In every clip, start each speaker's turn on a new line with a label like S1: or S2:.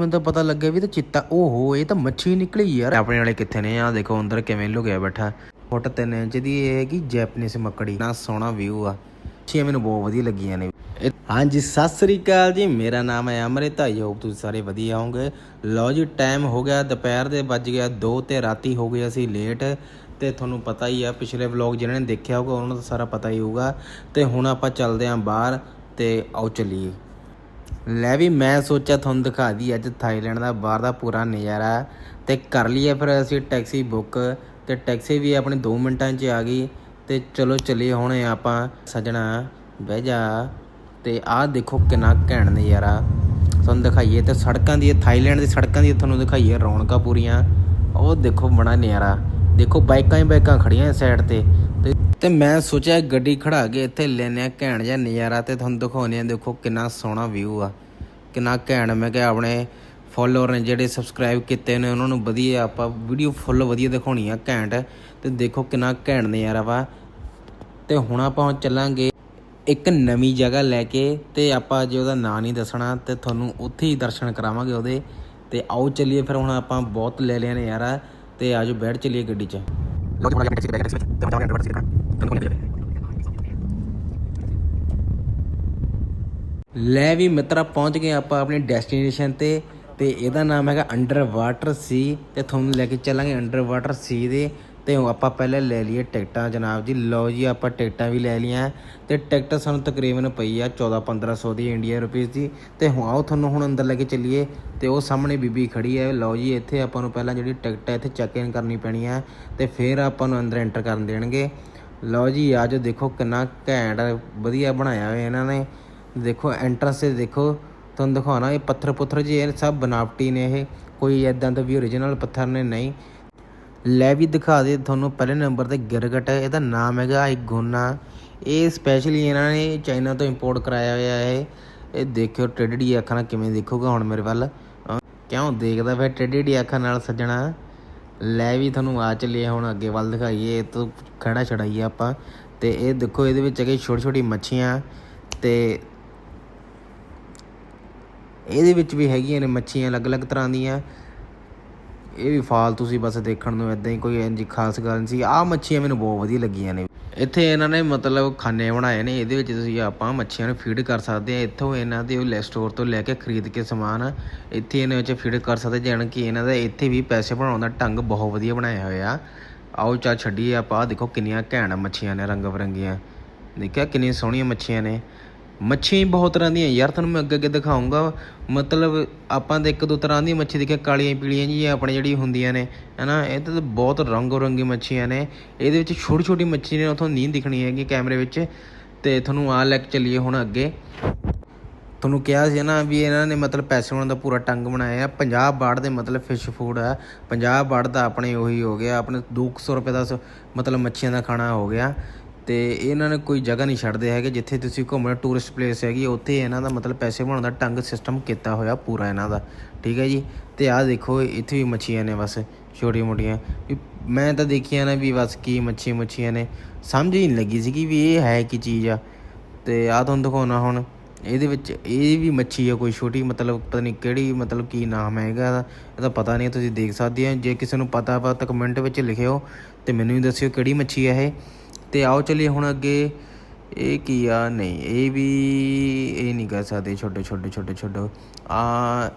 S1: ਮੈਨੂੰ ਤਾਂ ਪਤਾ ਲੱਗਿਆ ਵੀ ਤਾਂ ਚਿੱਤਾ ਓਹੋ, ਇਹ ਤਾਂ ਮੱਛੀ ਨਿਕਲੀ ਯਾਰ। ਆਪਣੇ ਵਾਲੇ ਕਿੱਥੇ ਨੇ? ਆ ਦੇਖੋ, ਅੰਦਰ ਕਿਵੇਂ ਲੁਕਿਆ ਬੈਠਾ। ਫੁੱਟ 3 ਇੰਚ ਦੀ, ਇਹ ਹੈਗੀ ਜੈਪਨੀਜ਼ ਮੱਕੜੀ। ਨਾ ਸੋਹਣਾ ਵਿਊ ਆ। ਛੇ ਮੈਨੂੰ ਬਹੁਤ ਵਧੀਆ ਲੱਗੀਆਂ ਨੇ। ਹਾਂਜੀ, ਸਤਿ ਸ੍ਰੀ ਅਕਾਲ ਜੀ। ਮੇਰਾ ਨਾਮ ਹੈ ਅਮਰਿਤ। ਆਈ ਹੋਪ ਤੁਸੀਂ ਸਾਰੇ ਵਧੀਆ ਹੋਵੋਗੇ। ਲਓ ਜੀ ਟਾਈਮ ਹੋ ਗਿਆ। ਦੁਪਹਿਰ ਦੇ ਵੱਜ ਗਿਆ 2 ਤੇ ਰਾਤੀ ਹੋ ਗਏ ਅਸੀਂ ਲੇਟ ਤੇ ਤੁਹਾਨੂੰ ਪਤਾ ਹੀ ਆ, ਪਿਛਲੇ ਵਲੌਗ ਜਿਹਨਾਂ ਨੇ ਦੇਖਿਆ ਹੋਊਗਾ, ਉਹਨਾਂ ਨੂੰ ਤਾਂ ਸਾਰਾ ਪਤਾ ਹੀ ਹੋਊਗਾ। ਤੇ ਹੁਣ ਆਪਾਂ ਚੱਲਦੇ ਆਂ ਬਾਹਰ ਤੇ ਆਓ ਚੱਲੀਏ। ਲੈ ਵੀ ਮੈਂ ਸੋਚਿਆ ਤੁਹਾਨੂੰ ਦਿਖਾ ਦੀ ਅੱਜ ਥਾਈਲੈਂਡ ਦਾ ਬਾਹਰ ਦਾ ਪੂਰਾ ਨਜ਼ਾਰਾ ਤੇ ਕਰ ਲਈਏ ਫਿਰ ਅਸੀਂ ਟੈਕਸੀ ਬੁੱਕ, ਤੇ ਟੈਕਸੀ ਵੀ ਆਪਣੇ 2 ਮਿੰਟਾਂ 'ਚ ਆ ਗਈ। ਤੇ ਚਲੋ ਚੱਲੀਏ ਹੁਣ ਆਪਾਂ ਸਜਣਾ, ਬਹਿ ਜਾ। ਤੇ ਆਹ ਦੇਖੋ ਕਿੰਨਾ ਘੈਂਟ ਨਜ਼ਾਰਾ। ਤੁਹਾਨੂੰ ਦਿਖਾਈਏ ਤੇ ਸੜਕਾਂ ਦੀ, ਥਾਈਲੈਂਡ ਦੀ ਸੜਕਾਂ ਦੀ ਤੁਹਾਨੂੰ ਦਿਖਾਈਏ ਰੌਣਕਾਂ ਪੂਰੀਆਂ। ਉਹ ਦੇਖੋ ਬੜਾ ਨਜ਼ਾਰਾ। ਦੇਖੋ ਬਾਈਕਾਂ ਹੀ ਬਾਈਕਾਂ ਖੜੀਆਂ ਸਾਈਡ ਤੇ। ਤੇ ਤੇ ਮੈਂ ਸੋਚਿਆ ਗੱਡੀ ਖੜਾ ਕੇ ਇੱਥੇ ਲੈਨੇ ਆ ਘੈਂਟ ਜਿਹਾ ਨਜ਼ਾਰਾ ਤੇ ਤੁਹਾਨੂੰ ਦਿਖਾਉਂਦੇ ਆ, ਦੇਖੋ ਕਿੰਨਾ ਸੋਹਣਾ ਵਿਊ ਆ, ਕਿੰਨਾ ਘੈਂਟ। ਮੈਂ ਕਿਹਾ ਆਪਣੇ ਫੋਲੋਅਰ ਨੇ ਜਿਹੜੇ ਸਬਸਕ੍ਰਾਈਬ ਕੀਤੇ ਨੇ, ਉਹਨਾਂ ਨੂੰ ਵਧੀਆ ਆਪਾਂ ਵੀਡੀਓ ਫੁੱਲ ਵਧੀਆ ਦਿਖਾਉਣੀ ਆ, ਘੈਂਟ। ਤੇ ਦੇਖੋ ਕਿੰਨਾ ਘੈਂਟ ਨਜ਼ਾਰਾ ਵਾ। ਤੇ ਹੁਣ ਆਪਾਂ ਚੱਲਾਂਗੇ ਇੱਕ ਨਵੀਂ ਜਗ੍ਹਾ ਲੈ ਕੇ ਤੇ ਆਪਾਂ ਜੇ ਉਹਦਾ ਨਾਂ ਨਹੀਂ ਦੱਸਣਾ, ਤੇ ਤੁਹਾਨੂੰ ਉੱਥੇ ਹੀ ਦਰਸ਼ਨ ਕਰਾਵਾਂਗੇ ਉਹਦੇ। ਤੇ ਆਓ ਚੱਲੀਏ ਫਿਰ, ਹੁਣ ਆਪਾਂ ਬਹੁਤ ਲੈ ਲਿਆ ਨੇ ਯਾਰਾ ਤੇ ਆਜੋ ਬੈਠ ਚੱਲੀਏ ਗੱਡੀ 'ਚ। ਲੈ ਵੀ ਮਿੱਤਰਾ, ਪਹੁੰਚ ਗਏ ਆਪਾਂ ਆਪਣੀ ਡੈਸਟੀਨੇਸ਼ਨ ਤੇ ਤੇ ਇਹਦਾ ਨਾਮ ਹੈਗਾ ਅੰਡਰ ਵਾਟਰ ਸੀ ਤੇ ਤੁਹਾਨੂੰ ਲੈ ਕੇ ਚੱਲਾਂਗੇ ਅੰਡਰ ਵਾਟਰ ਸੀ ਦੇ। ਤੇ ਆਪਾਂ ਪਹਿਲੇ ਲੈ ਲਈਏ ਟਿਕਟਾਂ, ਜਨਾਬ ਜੀ। ਲਓ ਜੀ, ਆਪਾਂ ਟਿਕਟਾਂ ਵੀ ਲੈ ਲਈਆਂ। ਤੇ ਟਿਕਟ ਸਾਨੂੰ ਤਕਰੀਬਨ ਪਈ ਆ 14 1500 ਦੀ ਇੰਡੀਆ ਰੁਪੀਸ ਦੀ। ਤੇ ਹੁਣ ਆਓ ਤੁਹਾਨੂੰ ਹੁਣ ਅੰਦਰ ਲੈ ਕੇ ਚੱਲੀਏ। ਤੇ ਉਹ ਸਾਹਮਣੇ ਬੀਬੀ ਖੜੀ ਹੈ। ਲਓ ਜੀ, ਇੱਥੇ ਆਪਾਂ ਨੂੰ ਪਹਿਲਾਂ ਜਿਹੜੀ ਟਿਕਟ ਹੈ, ਇੱਥੇ ਚੈੱਕ ਇਨ ਕਰਨੀ ਪੈਣੀ ਹੈ। ਤੇ ਫਿਰ ਆਪਾਂ ਨੂੰ ਅੰਦਰ ਐਂਟਰ ਕਰਨ ਦੇਣਗੇ। ਲਓ ਜੀ, ਅੱਜ ਦੇਖੋ ਕਿੰਨਾ ਘੈਂਟ ਵਧੀਆ ਬਣਾਇਆ ਹੋਇਆ ਇਹਨਾਂ ਨੇ। ਦੇਖੋ ਐਂਟਰੈਂਸ ਤੇ ਦੇਖੋ, ਤੁਹਾਨੂੰ ਦਿਖਾਉਣਾ, ਇਹ ਪੱਥਰ ਪੁੱਥਰ ਜੀ, ਇਹ ਸਭ ਬਨਾਵਟੀ ਨੇ ਇਹ। ਕੋਈ ਐਦਾਂ ਦਾ ਵੀ ਓਰੀਜਨਲ ਪੱਥਰ ਨੇ, ਨਹੀਂ। ਲੈ ਵੀ ਦਿਖਾ ਦੇ, ਤੁਹਾਨੂੰ ਪਹਿਲੇ ਨੰਬਰ ਤੇ ਗਿਰਗਟ ਹੈ ਇਹਦਾ ਨਾਮ ਹੈਗਾ ਇਗੋਨਾ ਇਹ ਸਪੈਸ਼ਲੀ ਇਹਨਾਂ ਨੇ ਚਾਈਨਾ ਤੋਂ ਇੰਪੋਰਟ ਕਰਾਇਆ ਹੋਇਆ ਹੈ ਇਹ ਦੇਖਿਓ ਟੇਢੜੀ ਅੱਖਾਂ ਨਾਲ ਕਿਵੇਂ ਦੇਖੂਗਾ ਹੁਣ ਮੇਰੇ ਵੱਲ। ਕਿਉਂ ਦੇਖਦਾ ਫਿਰ ਟੇਢੜੀ ਅੱਖਾਂ ਨਾਲ ਸੱਜਣਾ? ਲੈ ਵੀ ਤੁਹਾਨੂੰ ਆ ਚੱਲੀਏ, ਹੁਣ ਅੱਗੇ ਵੱਲ ਦਿਖਾਈਏ, ਇਹ ਤੋਂ ਖੜਾ ਛੜਾਈਏ ਆਪਾਂ। ਤੇ ਇਹ ਦੇਖੋ, ਇਹਦੇ ਵਿੱਚ ਹੈਗੇ ਛੋਟੀ ਛੋਟੀ ਮੱਛੀਆਂ ਤੇ ਇਹਦੇ ਵਿੱਚ ਵੀ ਹੈਗੀਆਂ ਨੇ ਮੱਛੀਆਂ ਅਲੱਗ-ਅਲੱਗ ਤਰ੍ਹਾਂ ਦੀਆਂ। ਇਹ ਵੀ ਫਾਲਤੂ ਸੀ, ਬਸ ਦੇਖਣ ਨੂੰ ਇਦਾਂ ਹੀ ਕੋਈ ਇੰਜੀ ਖਾਸ ਗੱਲ ਨਹੀਂ ਸੀ। ਆਹ ਮੱਛੀਆਂ ਮੈਨੂੰ ਬਹੁਤ ਵਧੀਆ ਲੱਗੀਆਂ ਨੇ। ਇੱਥੇ ਇਹਨਾਂ ਨੇ ਮਤਲਬ ਖਾਨੇ ਬਣਾਏ ਨੇ, ਇਹਦੇ ਵਿੱਚ ਤੁਸੀਂ ਆਪਾਂ ਮੱਛੀਆਂ ਨੂੰ ਫੀਡ ਕਰ ਸਕਦੇ ਆ ਇੱਥੋਂ ਇਹਨਾਂ ਦੇ ਲੈ ਸਟੋਰ ਤੋਂ ਲੈ ਕੇ ਖਰੀਦ ਕੇ ਸਮਾਨ, ਇੱਥੇ ਇਹਨਾਂ ਵਿੱਚ ਫੀਡ ਕਰ ਸਕਦੇ ਜਾਣ ਕਿ ਇਹਨਾਂ ਦਾ ਇੱਥੇ ਵੀ ਪੈਸੇ ਬਣਾਉਣ ਦਾ ਢੰਗ ਬਹੁਤ ਵਧੀਆ ਬਣਾਇਆ ਹੋਇਆ। ਆਓ ਚਾ ਛੱਡੀਏ ਆਪਾਂ ਦੇਖੋ ਕਿੰਨੀਆਂ ਘੈਂਟ ਮੱਛੀਆਂ ਨੇ ਰੰਗ ਬਰੰਗੀਆਂ ਦੇਖਿਆ ਕਿੰਨੀਆਂ ਸੋਹਣੀਆਂ ਮੱਛੀਆਂ ਨੇ। ਮੱਛੀਆਂ ਬਹੁਤ ਤਰ੍ਹਾਂ ਦੀਆਂ ਯਾਰ ਤੁਹਾਨੂੰ ਮੈਂ ਅੱਗੇ ਅੱਗੇ ਦਿਖਾਉਂਗਾ ਮਤਲਬ ਆਪਾਂ ਤਾਂ ਇੱਕ ਦੋ ਤਰ੍ਹਾਂ ਦੀ ਮੱਛੀ ਦੇਖਿਆ, ਕਾਲੀਆਂ ਪੀਲੀਆਂ ਜੀ ਆਪਣੇ ਜਿਹੜੀ ਹੁੰਦੀਆਂ ਨੇ, ਹਨਾ? ਇਹ ਤਾਂ ਬਹੁਤ ਰੰਗੋ ਰੰਗੀ ਮੱਛੀਆਂ ਨੇ। ਇਹਦੇ ਵਿੱਚ ਛੋਟੀ ਛੋਟੀ ਮੱਛੀ ਨੇ, ਉਥੋਂ ਨਹੀਂ ਦਿਖਣੀ ਹੈਗੀ ਕੈਮਰੇ ਵਿੱਚ। ਤੇ ਤੁਹਾਨੂੰ ਆ ਲੈ ਕੇ ਚੱਲੀਏ ਹੁਣ ਅੱਗੇ। ਤੁਹਾਨੂੰ ਕਿਹਾ ਸੀ ਨਾ ਵੀ ਇਹਨਾਂ ਨੇ ਮਤਲਬ ਪੈਸੇ ਬਣਾਉਣ ਦਾ ਪੂਰਾ ਟੰਗ ਬਣਾਇਆ। ਆ 50 ਬਾੜ ਦੇ ਮਤਲਬ ਫਿਸ਼ ਫੂਡ ਆ। 50 ਬਾੜ ਦਾ ਆਪਣੇ ਉਹੀ ਹੋ ਗਿਆ। ਆਪਣੇ 200 ਰੁਪਏ ਦਾ ਸ- ਮਤਲਬ ਮੱਛੀਆਂ ਦਾ ਖਾਣਾ ਹੋ ਗਿਆ। ਤੇ ਇਹਨਾਂ ਨੇ ਕੋਈ ਜਗ੍ਹਾ ਨਹੀਂ ਛੱਡਦੇ ਹੈਗੇ ਜਿੱਥੇ ਤੁਸੀਂ ਘੁੰਮਣਾ ਟੂਰਿਸਟ ਪਲੇਸ ਹੈਗੀ, ਉੱਥੇ ਇਹਨਾਂ ਦਾ ਮਤਲਬ ਪੈਸੇ ਬਣਾਉਣ ਦਾ ਟੰਗ ਸਿਸਟਮ ਕੀਤਾ ਹੋਇਆ ਪੂਰਾ ਇਹਨਾਂ ਦਾ, ਠੀਕ ਹੈ ਜੀ? ਤੇ ਆਹ ਦੇਖੋ, ਇੱਥੇ ਵੀ ਮੱਛੀਆਂ ਨੇ ਬਸ, ਛੋਟੀਆਂ ਮੋਟੀਆਂ। ਵੀ ਮੈਂ ਤਾਂ ਦੇਖੀਆਂ ਨਾ ਵੀ ਬਸ ਕੀ ਮੱਛੀ ਮੱਛੀਆਂ ਨੇ। ਸਮਝ ਹੀ ਨਹੀਂ ਲੱਗੀ ਸੀ ਕਿ ਵੀ ਇਹ ਹੈ ਕੀ ਚੀਜ਼ ਆ। ਤੇ ਆਹ ਤੁਹਾਨੂੰ ਦਿਖਾਉਣਾ ਹੁਣ, ਇਹਦੇ ਵਿੱਚ ਇਹ ਵੀ ਮੱਛੀ ਆ ਕੋਈ ਛੋਟੀ, ਮਤਲਬ ਪਤਾ ਨਹੀਂ ਕਿਹੜੀ, ਮਤਲਬ ਕੀ ਨਾਮ ਹੈਗਾ ਇਹਦਾ ਇਹਦਾ ਪਤਾ ਨਹੀਂ, ਤੁਸੀਂ ਦੇਖ ਸਕਦੇ ਹੋ। ਜੇ ਕਿਸੇ ਨੂੰ ਪਤਾ ਵਾ ਤਾਂ ਕਮੈਂਟ ਵਿੱਚ ਲਿਖਿਓ ਤੇ ਮੈਨੂੰ ਵੀ ਦੱਸਿਓ ਕਿਹੜੀ ਮੱਛੀ ਆ ਇਹ। ਤੇ ਆਓ ਚੱਲੀਏ ਹੁਣ ਅੱਗੇ। ਇਹ ਕੀ ਆ? ਨਹੀਂ, ਇਹ ਵੀ ਇਹ ਨਹੀਂ ਕਰ ਸਕਦੇ। ਛੋਟੇ ਛੋਟੇ ਛੋਟੇ ਛੋਟੇ ਆ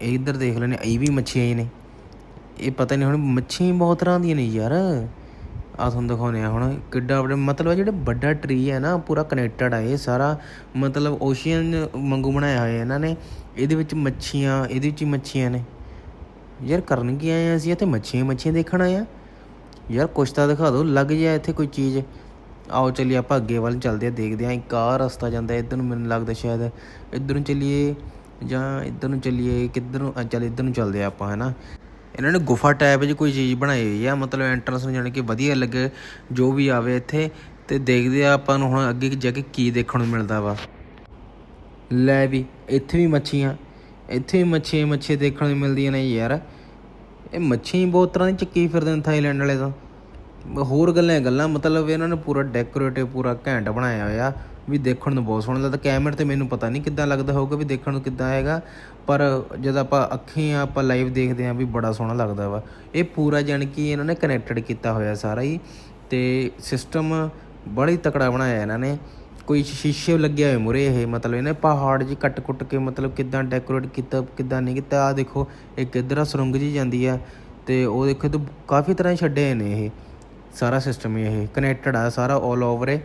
S1: ਇਧਰ ਦੇਖ ਲੈਣੇ ਇਹ ਵੀ ਮੱਛੀਆਂ ਹੀ ਨੇ। ਇਹ ਪਤਾ ਨਹੀਂ ਹੁਣ ਮੱਛੀਆਂ ਹੀ ਬਹੁਤ ਤਰ੍ਹਾਂ ਦੀਆਂ ਨੇ ਯਾਰ। ਆ ਤੁਹਾਨੂੰ ਦਿਖਾਉਂਦੇ ਆ ਹੁਣ ਕਿੱਡਾ ਵੱਡਾ, ਮਤਲਬ ਜਿਹੜਾ ਵੱਡਾ ਟਰੀ ਹੈ ਨਾ, ਪੂਰਾ ਕਨੈਕਟਡ ਆ ਇਹ ਸਾਰਾ। ਮਤਲਬ ਓਸ਼ੀਅਨ ਵਾਂਗੂ ਬਣਾਇਆ ਹੋਇਆ ਇਹਨਾਂ ਨੇ। ਇਹਦੇ ਵਿੱਚ ਮੱਛੀਆਂ, ਇਹਦੇ ਵਿੱਚ ਹੀ ਮੱਛੀਆਂ ਨੇ। ਯਾਰ ਕਰਨ ਕੀ ਆਏ ਆ ਅਸੀਂ ਇੱਥੇ, ਮੱਛੀਆਂ ਹੀ ਮੱਛੀਆਂ ਦੇਖਣ ਆਏ ਆ। ਯਾਰ ਕੁਛ ਤਾਂ ਦਿਖਾ ਦਿਓ, ਲੱਗ ਜਾ ਇੱਥੇ ਕੋਈ ਚੀਜ਼। ਆਓ ਚੱਲੀਏ ਆਪਾਂ ਅੱਗੇ ਵੱਲ ਚੱਲਦੇ ਆ ਦੇਖਦੇ ਆ ਇੱਕ ਆਹ ਰਸਤਾ ਜਾਂਦਾ ਇੱਧਰ ਨੂੰ ਮੈਨੂੰ ਲੱਗਦਾ ਸ਼ਾਇਦ। ਇੱਧਰ ਨੂੰ ਚੱਲੀਏ ਜਾਂ ਇੱਧਰ ਨੂੰ ਚੱਲੀਏ, ਕਿੱਧਰ ਨੂੰ? ਚੱਲ ਇੱਧਰ ਨੂੰ ਚੱਲਦੇ ਆ ਆਪਾਂ ਹੈਨਾ ਇਹਨਾਂ ਨੇ ਗੁਫਾ ਟਾਈਪ 'ਚ ਕੋਈ ਚੀਜ਼ ਬਣਾਈ ਹੋਈ ਆ, ਮਤਲਬ ਐਂਟਰੈਂਸ ਨੂੰ ਜਾਣੀ ਕਿ ਵਧੀਆ ਲੱਗੇ, ਜੋ ਵੀ ਆਵੇ ਇੱਥੇ। ਤੇ ਦੇਖਦੇ ਆ ਆਪਾਂ ਨੂੰ ਹੁਣ ਅੱਗੇ ਜਾ ਕੇ ਕੀ ਦੇਖਣ ਨੂੰ ਮਿਲਦਾ ਵਾ। ਲੈ ਵੀ, ਇੱਥੇ ਵੀ ਮੱਛੀਆਂ, ਇੱਥੇ ਵੀ ਮੱਛੀਆਂ ਮੱਛੀਆਂ ਦੇਖਣ ਨੂੰ ਮਿਲਦੀਆਂ ਨੇ ਯਾਰ। ਇਹ ਮੱਛੀਆਂ ਬਹੁਤ ਤਰ੍ਹਾਂ ਦੀ ਚੱਕੀ ਫਿਰਦੇ ਨੇ ਥਾਈਲੈਂਡ ਵਾਲੇ ਤਾਂ। ਹੋਰ ਗੱਲਾਂ ਗੱਲਾਂ, ਮਤਲਬ ਇਹਨਾਂ ਨੇ ਪੂਰਾ ਡੈਕੋਰੇਟਿਵ ਪੂਰਾ ਘੈਂਟ ਬਣਾਇਆ ਹੋਇਆ ਵੀ ਦੇਖਣ ਨੂੰ ਬਹੁਤ ਸੋਹਣਾ ਲੱਗਦਾ। ਕੈਮਰੇ ਤੇ ਮੈਨੂੰ ਪਤਾ ਨਹੀਂ ਕਿੱਦਾਂ ਲੱਗਦਾ ਹੋਊਗਾ ਵੀ ਦੇਖਣ ਨੂੰ ਕਿੱਦਾਂ ਹੈਗਾ ਪਰ ਜਦ ਆਪਾਂ ਅੱਖੀਂ ਆਪਾਂ ਲਾਈਵ ਦੇਖਦੇ ਹਾਂ ਵੀ ਬੜਾ ਸੋਹਣਾ ਲੱਗਦਾ ਵਾ। ਇਹ ਪੂਰਾ ਜਾਣੀ ਕਿ ਇਹਨਾਂ ਨੇ ਕਨੈਕਟਡ ਕੀਤਾ ਹੋਇਆ ਸਾਰਾ ਹੀ, ਤੇ ਸਿਸਟਮ ਬੜਾ ਹੀ ਤਕੜਾ ਬਣਾਇਆ ਇਹਨਾਂ ਨੇ। ਕੋਈ ਸ਼ੀਸ਼ੇ ਲੱਗਿਆ ਹੋਏ ਮੁਰੇ ਇਹ, ਮਤਲਬ ਇਹਨੇ ਪਹਾੜ ਜੀ ਕੱਟ ਕੁੱਟ ਕੇ, ਮਤਲਬ ਕਿੱਦਾਂ ਡੈਕੋਰੇਟ ਕੀਤਾ, ਕਿੱਦਾਂ ਨਹੀਂ ਕੀਤਾ। ਆ ਦੇਖੋ, ਇੱਕ ਇੱਧਰ ਆ ਸੁਰੰਗ ਜੀ ਜਾਂਦੀ ਆ ਤੇ ਉਹ ਦੇਖੋ ਤੇ ਕਾਫੀ ਤਰ੍ਹਾਂ ਛੱਡੇ ਨੇ ਇਹ। ਸਾਰਾ ਸਿਸਟਮ ਇਹ ਕਨੈਕਟਡ ਆ, ਸਾਰਾ 올 ਓਵਰ ਹੈ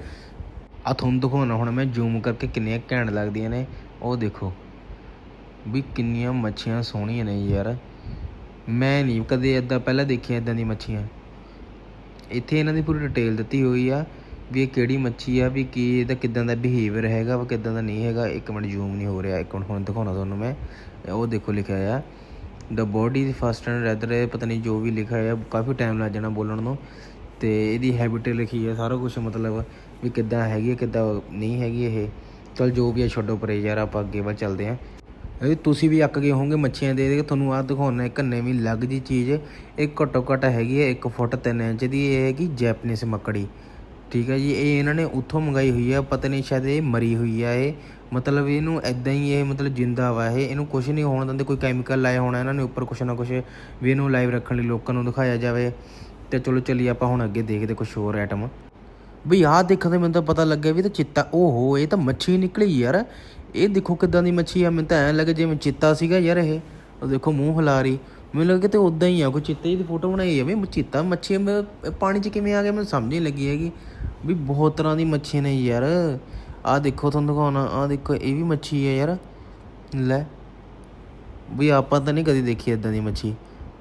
S1: ਆ ਤੁਹਾਨੂੰ ਦਿਖਾਉਣਾ, ਹੁਣ ਮੈਂ ਜ਼ੂਮ ਕਰਕੇ ਕਿੰਨੀਆਂ ਘੈਂਟ ਲੱਗਦੀਆਂ ਨੇ। ਉਹ ਦੇਖੋ, ਵੀ ਕਿੰਨੀਆਂ ਮੱਛੀਆਂ ਸੋਹਣੀਆਂ ਨੇ ਯਾਰ। ਮੈਂ ਨਹੀਂ ਕਦੇ ਇਦਾਂ ਪਹਿਲਾਂ ਦੇਖੀਆਂ ਇਦਾਂ ਦੀ ਮੱਛੀਆਂ। ਇੱਥੇ ਇਹਨਾਂ ਦੀ ਪੂਰੀ ਡਿਟੇਲ ਦਿੱਤੀ ਹੋਈ ਆ। ਵੀ ਇਹ ਕਿਹੜੀ ਮੱਛੀ ਆ, ਵੀ ਕੀ ਇਹਦਾ ਕਿਦਾਂ ਦਾ ਬਿਹੇਵੀਅਰ ਹੈਗਾ, ਵਾ ਕਿਦਾਂ ਦਾ ਨਹੀਂ ਹੈਗਾ, ਇੱਕ ਮਿੰਟ ਜ਼ੂਮ ਨਹੀਂ ਹੋ ਰਿਹਾ, ਇੱਕ ਮਿੰਟ ਹੁਣ ਦਿਖਾਉਣਾ ਤੁਹਾਨੂੰ ਮੈਂ। ਉਹ ਦੇਖੋ ਲਿਖਿਆ ਆ। The body first and rather ਪਤਾ ਨਹੀਂ ਜੋ ਵੀ ਲਿਖਿਆ ਹੈ ਕਾਫੀ ਟਾਈਮ ਲੱਗ ਜਾਣਾ ਬੋਲਣ ਨੂੰ। ਤੇ ਇਹਦੀ ਹੈਬਿਟ ਲਿਖੀ ਆ, ਸਾਰਾ ਕੁਝ ਮਤਲਬ ਵੀ ਕਿੱਦਾਂ ਹੈਗੀ ਹੈ ਕਿੱਦਾਂ ਨਹੀਂ ਹੈਗੀ ਇਹ। ਚਲ ਜੋ ਵੀ ਆ, ਛੱਡੋ ਪਰੇ ਯਾਰ, ਆਪਾਂ ਅੱਗੇ ਵੱਲ ਚੱਲਦੇ ਹਾਂ ਇਹ ਤੁਸੀਂ ਵੀ ਅੱਕ ਗਏ ਹੋਵੋਗੇ ਮੱਛੀਆਂ ਦੇ ਦੇ ਤੁਹਾਨੂੰ ਆਹ ਦਿਖਾਉਣਾ ਇੱਕ ਨਵੀਂ ਲੱਗ ਜੀ ਚੀਜ਼। ਇਹ ਘੱਟੋ ਘੱਟ ਹੈਗੀ ਹੈ 1 ਫੁੱਟ 3 ਇੰਚ ਦੀ, ਇਹ ਹੈਗੀ ਜੈਪਨੀਜ਼ ਮੱਕੜੀ। ਠੀਕ ਹੈ ਜੀ, ਇਹ ਇਹਨਾਂ ਨੇ ਉੱਥੋਂ ਮੰਗਾਈ ਹੋਈ ਆ ਪਤਾ ਨਹੀਂ ਸ਼ਾਇਦ ਇਹ ਮਰੀ ਹੋਈ ਆ ਇਹ। ਮਤਲਬ ਇਹਨੂੰ ਐਦਾਂ ਹੀ ਇਹ ਮਤਲਬ ਜਿੰਦਾ ਵਾ ਇਹ। ਇਹਨੂੰ ਕੁਝ ਨਹੀਂ ਹੋਣ ਦਿੰਦੇ, ਕੋਈ ਕੈਮੀਕਲ ਲਾਇਆ ਹੋਣਾ ਇਹਨਾਂ ਨੇ ਉੱਪਰ ਕੁਛ ਨਾ ਕੁਛ, ਵੀ ਇਹਨੂੰ ਲਾਈਵ ਰੱਖਣ ਲਈ ਲੋਕਾਂ ਨੂੰ ਦਿਖਾਇਆ ਜਾਵੇ। ਤੇ ਚਲੋ ਚੱਲੀਏ ਆਪਾਂ ਹੁਣ ਅੱਗੇ ਦੇਖਦੇ ਕੁਝ ਹੋਰ ਆਈਟਮ ਵੀ ਆਹ ਦੇਖਣ ਤੇ ਮੈਨੂੰ ਤਾਂ ਪਤਾ ਲੱਗਿਆ ਵੀ ਇਹ ਤਾਂ ਚਿੱਤਾ ਓਹੋ, ਇਹ ਤਾਂ ਮੱਛੀ ਨਿਕਲੀ ਯਾਰ। ਇਹ ਦੇਖੋ ਕਿੱਦਾਂ ਦੀ ਮੱਛੀ ਆ, ਮੈਨੂੰ ਤਾਂ ਐਂ ਲੱਗੇ ਜਿਵੇਂ ਚਿੱਤਾ ਸੀਗਾ ਯਾਰ ਇਹ। ਉਹ ਦੇਖੋ ਮੂੰਹ ਹਿਲਾ ਰਹੀ। ਮੈਨੂੰ ਲੱਗਿਆ ਤੇ ਉਦਾਂ ਹੀ ਆ, ਕੋਈ ਚਿੱਤੇ ਦੀ ਫੋਟੋ ਬਣਾਈ ਆ ਵੀ ਚਿੱਤਾ ਮੱਛੀ ਪਾਣੀ 'ਚ ਕਿਵੇਂ ਆ ਗਿਆ ਮੈਨੂੰ ਸਮਝ ਨਹੀਂ ਲੱਗੀ ਹੈਗੀ। ਵੀ ਬਹੁਤ ਤਰ੍ਹਾਂ ਦੀ ਮੱਛੀ ਨੇ ਯਾਰ। ਆਹ ਦੇਖੋ ਤੁਹਾਨੂੰ ਦਿਖਾਉਣਾ, ਆਹ ਦੇਖੋ, ਇਹ ਵੀ ਮੱਛੀ ਹੈ ਯਾਰ। ਲੈ। ਵੀ ਆਪਾਂ ਤਾਂ ਨਹੀਂ ਕਦੀ ਦੇਖੀ ਇਦਾਂ ਦੀ ਮੱਛੀ।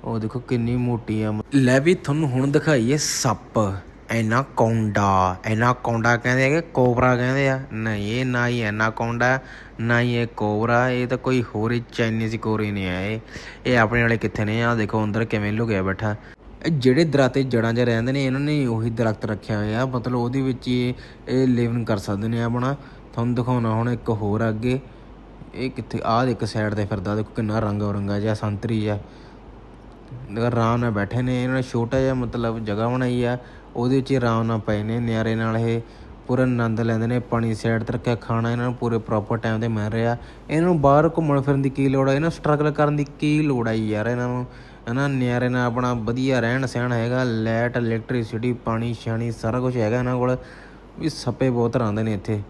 S1: ਉਹ ਦੇਖੋ ਕਿੰਨੀ ਮੋਟੀ ਆ। ਲੈ ਵੀ ਤੁਹਾਨੂੰ ਹੁਣ ਦਿਖਾਈਏ ਸੱਪ। ਐਨਾਕੋਂਡਾ। ਐਨਾਕੋਂਡਾ ਕਹਿੰਦੇ ਆ ਕਿ ਕੋਬਰਾ ਕਹਿੰਦੇ ਆ। ਨਹੀਂ, ਇਹ ਨਾ ਹੀ ਐਨਾਕੋਂਡਾ, ਨਾ ਹੀ ਇਹ ਕੋਬਰਾ। ਇਹ ਤਾਂ ਕੋਈ ਹੋਰ ਹੀ ਚਾਈਨੀਜ਼ ਕੋਰੇ ਨਹੀਂ ਆ ਇਹ। ਇਹ ਆਪਣੇ ਵਾਲੇ ਕਿੱਥੇ ਨੇ? ਆ ਦੇਖੋ ਅੰਦਰ ਕਿਵੇਂ ਲੁਕਿਆ ਬੈਠਾ। ਜਿਹੜੇ ਦਰਖਤ ਜੜਾਂ 'ਚ ਰਹਿੰਦੇ ਨੇ, ਇਹਨਾਂ ਨੇ ਉਹੀ ਦਰਖਤ ਰੱਖਿਆ ਹੋਇਆ ਮਤਲਬ ਉਹਦੇ ਵਿੱਚ ਹੀ ਇਹ ਇਹ ਲਿਵਨ ਕਰ ਸਕਦੇ ਨੇ ਆਪਣਾ। ਤੁਹਾਨੂੰ ਦਿਖਾਉਣਾ ਹੁਣ ਇੱਕ ਹੋਰ ਅੱਗੇ। ਇਹ ਕਿੱਥੇ, ਆਹ ਇੱਕ ਸਾਈਡ ਤੇ ਫਿਰਦਾ, ਦੇਖੋ ਕਿੰਨਾ ਰੰਗ ਬਰੰਗਾ ਜਿਹਾ, ਸੰਤਰੀ ਜਿਹਾ। ਆਰਾਮ ਨਾਲ ਬੈਠੇ ਨੇ, ਇਹਨਾਂ ਨੇ ਛੋਟਾ ਜਿਹਾ ਮਤਲਬ ਜਗ੍ਹਾ ਬਣਾਈ ਆ। ਉਹਦੇ ਵਿੱਚ ਆਰਾਮ ਨਾਲ ਪਏ ਨੇ, ਨਿਆਰੇ ਨਾਲ ਇਹ ਪੂਰਾ ਆਨੰਦ ਲੈਂਦੇ ਨੇ, ਪਾਣੀ ਸਾਈਡ ਤੇ ਰੱਖਿਆ, ਖਾਣਾ ਇਹਨਾਂ ਨੂੰ ਪੂਰੇ ਪ੍ਰੋਪਰ ਟਾਈਮ ਤੇ ਮਿਲ ਰਿਹਾ। ਇਹਨਾਂ ਨੂੰ ਬਾਹਰ ਘੁੰਮਣ ਫਿਰਨ ਦੀ ਕੀ ਲੋੜ ਆ? ਇਹਨਾਂ ਨੂੰ ਸਟਰਗਲ ਕਰਨ ਦੀ ਕੀ ਲੋੜ ਆ ਯਾਰ ਇਹਨਾਂ ਨੂੰ? ਹਨਾ, ਨਿਆਰੇ ਨਾਲ ਆਪਣਾ ਵਧੀਆ ਰਹਿਣ ਸਹਿਣ ਹੈਗਾ, ਲਾਈਟ ਇਲੈਕਟ੍ਰਿਸਿਟੀ ਪਾਣੀ ਛਾਣੀ ਸਾਰਾ ਕੁਝ ਹੈਗਾ ਇਹਨਾਂ ਕੋਲ, ਵੀ ਸੱਪੇ ਬਹੁਤ ਤਰ੍ਹਾਂ ਦੇ ਨੇ ਇੱਥੇ।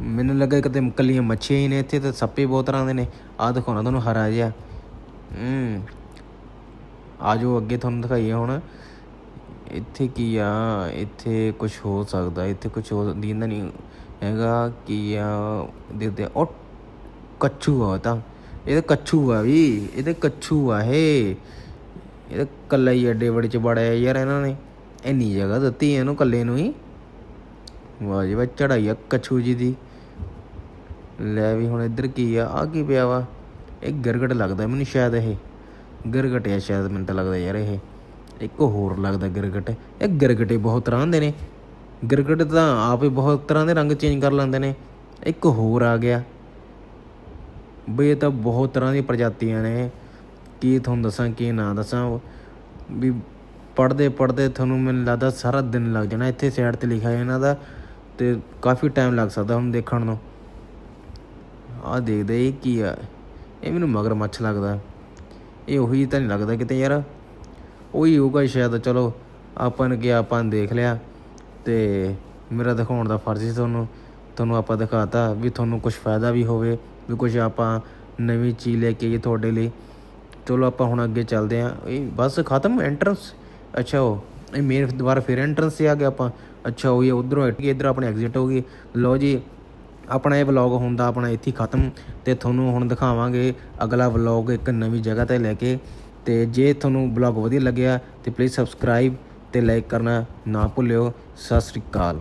S1: ਮੈਨੂੰ ਲੱਗਾ ਕਿਤੇ ਕੱਲੀਆਂ ਮੱਛੀਆਂ ਹੀ ਨੇ ਇੱਥੇ ਤੇ ਸੱਪੇ ਬਹੁਤ ਤਰ੍ਹਾਂ ਦੇ ਨੇ। ਆਹ ਦਿਖਾਉਣਾ ਤੁਹਾਨੂੰ ਹਰਾ ਜਿਹਾ। ਹੂੰ। ਆਜੋ ਅੱਗੇ ਤੁਹਾਨੂੰ ਦਿਖਾਈਏ ਹੁਣ। ਇੱਥੇ ਕੀ ਆ, ਇੱਥੇ ਕੁਝ ਹੋ ਸਕਦਾ, ਇੱਥੇ ਕੁਝ ਹੋ ਦੀਂਦਾ ਨਹੀਂ ਹੈਗਾ ਕੀ ਆ, ਦੇਖਦੇ ਉਹ ਕੱਛੂ ਆ ਉਹ ਤਾਂ। ਇਹ ਤਾਂ ਕੱਛੂ ਆ ਵੀ, ਇਹ ਤਾਂ ਕੱਛੂ ਆ ਇਹ ਇਹ ਤਾਂ ਕੱਲਾ ਹੀ ਅੱਡੇ ਬੜੇ ਚ ਬੜਿਆ ਯਾਰ ਇਹਨਾਂ ਨੇ। ਇੰਨੀ ਜਗ੍ਹਾ ਦਿੱਤੀ ਇਹਨੂੰ ਕੱਲੇ ਨੂੰ ਹੀ। ਵਾਹ ਜੀ ਵਾਹ ਚੜਾਈ ਆ ਕੱਛੂ ਜੀ ਦੀ। ਲੈ ਵੀ ਹੁਣ ਇੱਧਰ ਕੀ ਆ ਆ ਕੀ ਪਿਆ ਵਾ? ਇਹ ਗਰਗਟ ਲੱਗਦਾ ਮੈਨੂੰ ਸ਼ਾਇਦ ਇਹ। ਗਰਗਟ ਆ ਸ਼ਾਇਦ ਮੈਨੂੰ ਤਾਂ ਲੱਗਦਾ ਯਾਰ ਇਹ। ਇੱਕ ਹੋਰ ਲੱਗਦਾ ਗਰਗਟ। ਇਹ ਗਰਗਟੇ ਬਹੁਤ ਤਰ੍ਹਾਂ ਦੇ ਨੇ। ਗਰਗਟ ਤਾਂ ਆਪ ਹੀ ਬਹੁਤ ਤਰ੍ਹਾਂ ਦੇ ਰੰਗ ਚੇਂਜ ਕਰ ਲੈਂਦੇ ਨੇ। ਇੱਕ ਹੋਰ ਆ ਗਿਆ। ਬਈ ਇਹ ਤਾਂ ਬਹੁਤ ਤਰ੍ਹਾਂ ਦੀਆਂ ਪ੍ਰਜਾਤੀਆਂ ਨੇ। ਕੀ ਤੁਹਾਨੂੰ ਦੱਸਾਂ, ਕੀ ਨਾ ਦੱਸਾਂ। ਵੀ ਪੜਦੇ ਪੜਦੇ ਤੁਹਾਨੂੰ ਮੈਨੂੰ ਲੱਗਦਾ ਸਾਰਾ ਦਿਨ ਲੱਗ ਜਾਣਾ ਇੱਥੇ ਸਾਈਡ ਤੇ ਲਿਖਿਆ ਇਹਨਾਂ ਦਾ ਤੇ ਕਾਫੀ ਟਾਈਮ ਲੱਗ ਸਕਦਾ ਹੁਣ ਦੇਖਣ ਨੂੰ। ਆਹ ਦੇਖਦੇ ਇਹ ਕੀ ਆ। ਇਹ ਮੈਨੂੰ ਮਗਰ ਮੱਛ ਲੱਗਦਾ। ਇਹ ਉਹੀ ਤਾਂ ਨਹੀਂ ਲੱਗਦਾ ਕਿਤੇ ਯਾਰ। ਉਹੀ ਹੋਊਗਾ ਸ਼ਾਇਦ, ਚਲੋ, ਆਪਾਂ ਨੇ ਕਿਹਾ ਆਪਾਂ ਦੇਖ ਲਿਆ। ਤੇ ਮੇਰਾ ਦਿਖਾਉਣ ਦਾ ਫਰਜ਼ ਸੀ ਤੁਹਾਨੂੰ। ਤੁਹਾਨੂੰ ਆਪਾਂ ਦਿਖਾਤਾ ਵੀ ਤੁਹਾਨੂੰ ਕੁਝ ਫਾਇਦਾ ਵੀ ਹੋਵੇ। ਵੀ ਕੁਝ ਆਪਾਂ ਨਵੀਂ ਚੀਜ਼ ਲੈ ਕੇ ਆਈਏ ਤੁਹਾਡੇ ਲਈ। ਚਲੋ ਆਪਾਂ ਹੁਣ ਅੱਗੇ ਚੱਲਦੇ ਆਂ ਇਹ ਬਸ ਖਤਮ? ਐਂਟਰੈਂਸ ਅੱਛਾ, ਉਹ। ਇਹ ਮੇਨ ਦੁਬਾਰਾ ਫਿਰ ਐਂਟਰੈਂਸ ਤੇ ਆ ਗਿਆ ਆਪਾਂ। ਅੱਛਾ, ਉਹ ਇਹ ਉਧਰੋਂ ਹਟ ਕੇ ਇਧਰ ਆਪਣੇ ਐਗਜ਼ਿਟ ਹੋ ਗਈ। ਲਓ ਜੀ, ਆਪਣਾ ਇਹ ਵਲੌਗ ਹੁੰਦਾ, ਆਪਣਾ ਇੱਥੇ ਖਤਮ। ਤੇ ਤੁਹਾਨੂੰ ਹੁਣ ਦਿਖਾਵਾਂਗੇ ਅਗਲਾ ਵਲੌਗ ਇੱਕ ਨਵੀਂ ਜਗ੍ਹਾ ਤੇ ਲੈ ਕੇ। ਤੇ ਜੇ ਤੁਹਾਨੂੰ ਵਲੌਗ ਵਧੀਆ ਲੱਗਿਆ, ਤੇ ਪਲੀਜ਼ ਸਬਸਕ੍ਰਾਈਬ ਤੇ ਲਾਈਕ ਕਰਨਾ ਨਾ ਭੁੱਲਿਓ। ਸਤਿ ਸ੍ਰੀ ਅਕਾਲ।